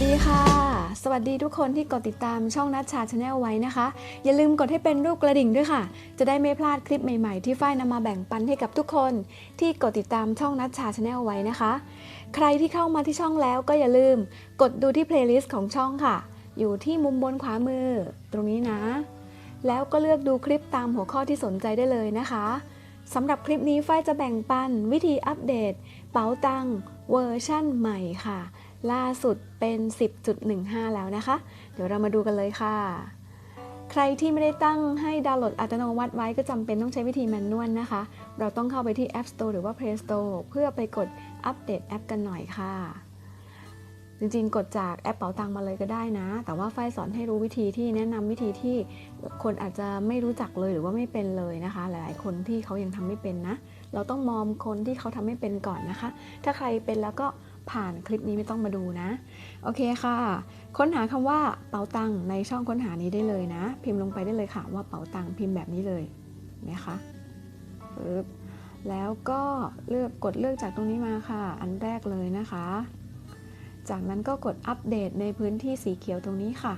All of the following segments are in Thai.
วัสดีค่ะ สวัสดีทุกคนที่กดติดตามช่องนัชชาชาแนลไว้นะคะ อย่าลืมกดให้เป็นรูปกระดิ่งด้วยค่ะ จะได้ไม่พลาดคลิปใหม่ๆ ที่ฝ้ายนำมาแบ่งปันให้กับทุกคน ที่กดติดตามช่องนัชชาชาแนลไว้นะคะ ใครที่เข้ามาที่ช่องแล้วก็อย่าลืม กดดูที่เพลย์ลิสต์ของช่องค่ะ อยู่ที่มุมบนขวามือ ตรงนี้นะ แล้วก็เลือกดูคลิปตามหัวข้อที่สนใจได้เลยนะคะสำหรับคลิปนี้ฝ้ายจะแบ่งปันวิธีอัปเดต เป๋าตังเวอร์ชั่นใหม่ค่ะ ล่าสุดเป็น 10.15 แล้วนะคะ เดี๋ยวเรามาดูกันเลยค่ะ ใครที่ไม่ได้ตั้งให้ดาวน์โหลดอัตโนมัติไว้ก็จำเป็นต้องใช้วิธีแมนนวลนะคะ เราต้องเข้าไปที่ App Store หรือว่า Play Store เพื่อไปกดอัปเดตแอปกันหน่อยค่ะ จริงๆ กดจากแอปเป๋าตังมาเลยก็ได้นะ แต่ว่าฝ้ายสอนให้รู้วิธีที่แนะนำวิธีที่คนอาจจะไม่รู้จักเลยหรือว่าไม่เป็นเลยนะคะ หลายๆ คนที่เขายังทำไม่เป็นนะ เราต้องมองคนที่เขาทำไม่เป็นก่อนนะคะ ถ้าใครเป็นแล้วก็ ผ่านคลิปนี้ไม่ต้องมาดูนะ โอเคค่ะ ค้นหาคำว่าเป๋าตังในช่องค้นหานี้ได้เลยนะ พิมพ์ลงไปได้เลยค่ะว่าเป๋าตังพิมพ์แบบนี้เลยนะคะปึ๊บแล้วก็เลือกกดเลือกจากตรงนี้มาค่ะ อันแรกเลยนะคะ จากนั้นก็กดอัปเดตในพื้นที่สีเขียวตรงนี้ค่ะ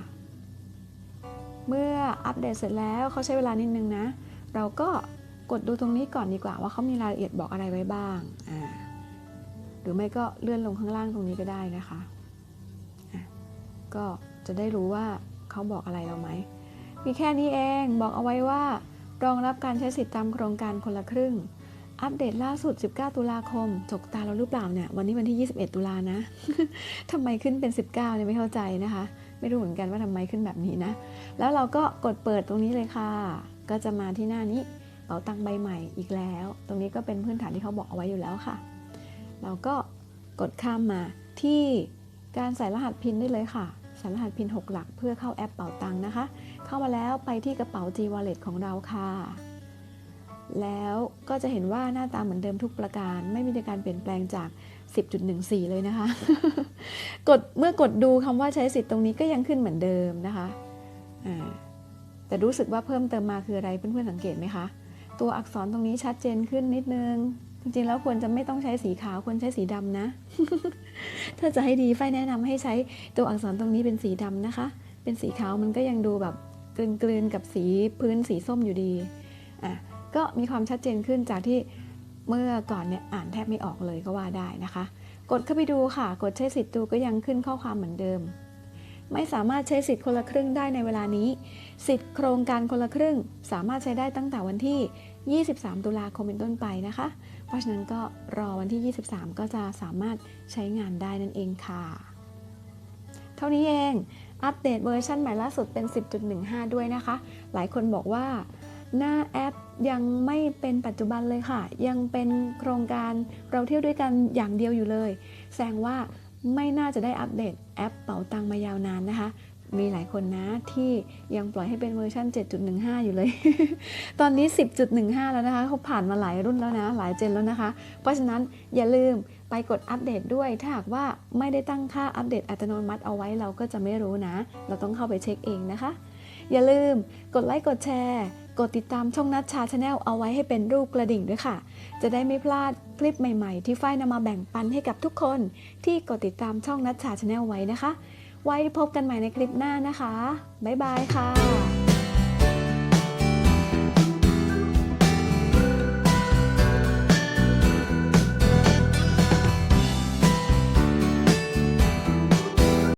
เมื่ออัปเดตเสร็จแล้วเขาใช้เวลานิดนึงนะ เราก็กดดูตรงนี้ก่อนดีกว่าว่าเขามีรายละเอียดบอกอะไรไว้บ้างอ่า หรือไม่ก็เลื่อนลงข้างล่างตรงนี้ก็ได้นะคะะก็จะได้รู้ว่าเขาบอกอะไรเราไหม มีแค่นี้เองบอกเอาไว้ว่ารองรับการใช้สิทธิ์ตามโครงการคนละครึ่ง อัปเดตล่าสุด 19 ตุลาคม จกตาเราหรือเปล่าเนี่ย วันนี้วันที่ 21 ตุลานะ ทำไมขึ้นเป็น 19เนี่ยไม่เข้าใจนะคะ ไม่รู้เหมือนกันว่าทำไมขึ้นแบบนี้นะ แล้วเราก็กดเปิดตรงนี้เลยค่ะ ก็จะมาที่หน้านี้เป๋าตังใบใหม่อีกแล้ว ตรงนี้ก็เป็นพื้นฐานที่เขาบอกเอาไว้อยู่แล้วค่ะ เราก็กดข้ามมาที่การใส่รหัสพินได้เลยค่ะ ใส่รหัสพิน 6 หลักเพื่อเข้าแอปเป๋าตังนะคะ เข้ามาแล้วไปที่กระเป๋า G Wallet ของเราค่ะ แล้วก็จะเห็นว่าหน้าตาเหมือนเดิมทุกประการ ไม่มีการเปลี่ยนแปลงจาก 10.14 เลยนะคะ กดเมื่อกดดูคำว่าใช้สิทธิ์ตรงนี้ก็ยังขึ้นเหมือนเดิมนะคะแต่รู้สึกว่าเพิ่มเติมมาคืออะไรเพื่อนๆสังเกตไหมคะ ตัวอักษรตรงนี้ชัดเจนขึ้นนิดนึง จริงๆแล้วควรจะไม่ต้องใช้สีขาวควรใช้สีดำนะ ถ้าจะให้ดีไฟแนะนำให้ใช้ตัวอักษรตรงนี้เป็นสีดำนะคะ เป็นสีขาวมันก็ยังดูแบบกลืนๆกับสีพื้นสีส้มอยู่ดีอะก็มีความชัดเจนขึ้นจากที่เมื่อก่อนเนี่ยอ่านแทบไม่ออกเลยก็ว่าได้นะคะ กดเข้าไปดูค่ะ กดใช้สิทธิ์ดูก็ยังขึ้นข้อความเหมือนเดิม ไม่สามารถใช้สิทธิ์คนละครึ่งได้ในเวลานี้ สิทธิ์โครงการคนละครึ่ง สามารถใช้ได้ตั้งแต่วันที่ 23 ตุลาคมเป็นต้นไปนะคะ เพราะฉะนั้นก็รอวันที่ 23 ก็จะสามารถใช้งานได้นั่นเองค่ะ เท่านี้เอง อัปเดตเวอร์ชันใหม่ล่าสุดเป็น 10.15 ด้วยนะคะ หลายคนบอกว่าหน้าแอปยังไม่เป็นปัจจุบันเลยค่ะ ยังเป็นโครงการเราเที่ยวด้วยกันอย่างเดียวอยู่เลย แสดงว่าไม่น่าจะได้อัปเดตแอปเป๋าตังมายาวนานนะคะ มีหลายคนนะที่ยังปล่อยให้เป็นเวอร์ชัน7.15 อยู่เลย ตอนนี้ 10.15 แล้วนะคะเขาผ่านมาหลายรุ่นแล้วนะ หลายเจนแล้วนะคะ เพราะฉะนั้นอย่าลืมไปกดอัปเดตด้วย ถ้าหากว่าไม่ได้ตั้งค่าอัปเดตอัตโนมัติเอาไว้เราก็จะไม่รู้นะ เราต้องเข้าไปเช็คเองนะคะ อย่าลืมกดไลค์กดแชร์กดติดตามช่องนัดชาชาแนลเอาไว้ให้เป็นรูปกระดิ่งด้วยค่ะ จะได้ไม่พลาดคลิปใหม่ๆ ที่ฝ้ายนำมาแบ่งปันให้กับทุกคน ที่กดติดตามช่องนัดชาชาแนลไว้นะคะ ไว้พบกันใหม่ในคลิปหน้านะคะ บ๊ายบายค่ะ